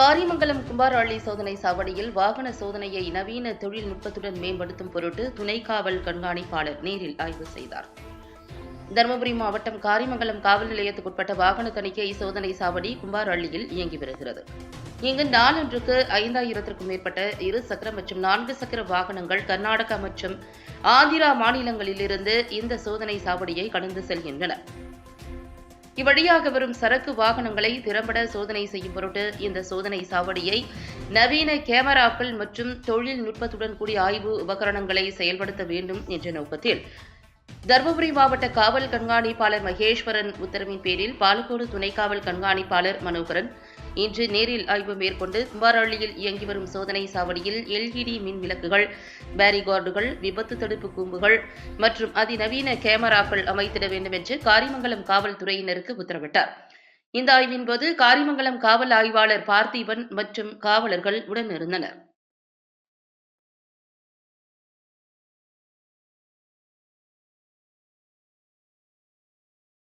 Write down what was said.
காரிமங்கலம் கும்பாரள்ளி சோதனை சாவடியில் வாகன சோதனையை நவீன தொழில்நுட்பத்துடன் மேம்படுத்தும் பொருட்டு துணை காவல் கண்காணிப்பாளர் நேரில் ஆய்வு செய்தார். தருமபுரி மாவட்டம் காரிமங்கலம் காவல் நிலையத்துக்குட்பட்ட வாகன தணிக்கை சோதனை சாவடி கும்பாரள்ளியில் இயங்கி வருகிறது. இங்கு நாளொன்றுக்கு ஐந்தாயிரத்திற்கும் மேற்பட்ட இரு சக்கர மற்றும் நான்கு சக்கர வாகனங்கள் கர்நாடகா மற்றும் ஆந்திரா மாநிலங்களிலிருந்து இந்த சோதனை சாவடியை கடந்து செல்கின்றன. இவ்வழியாக வரும் சரக்கு வாகனங்களை திறம்பட சோதனை செய்யும் பொருட்டு இந்த சோதனை சாவடியை நவீன கேமராக்கள் மற்றும் தொழில்நுட்பத்துடன் கூடிய ஆய்வு உபகரணங்களை செயல்படுத்த வேண்டும் என்ற நோக்கத்தில் தருமபுரி மாவட்ட காவல் கண்காணிப்பாளர் மகேஸ்வரன் உத்தரவின் பேரில் பாலக்கோடு துணை காவல் கண்காணிப்பாளர் மனோகரன் இன்று நேரில் ஆய்வு மேற்கொண்டு கும்பாரள்ளியில் இயங்கி வரும் சோதனை சாவடியில் எல்இடி மின் விளக்குகள் பேரிகார்டுகள் விபத்து தடுப்பு கூம்புகள் மற்றும் அதிநவீன கேமராக்கள் அமைத்திட வேண்டும் என்று காரிமங்கலம் காவல்துறையினருக்கு உத்தரவிட்டார். இந்த ஆய்வின் போது காரிமங்கலம் காவல் ஆய்வாளர் பார்த்திபன் மற்றும் காவலர்கள் உடனிருந்தனர்.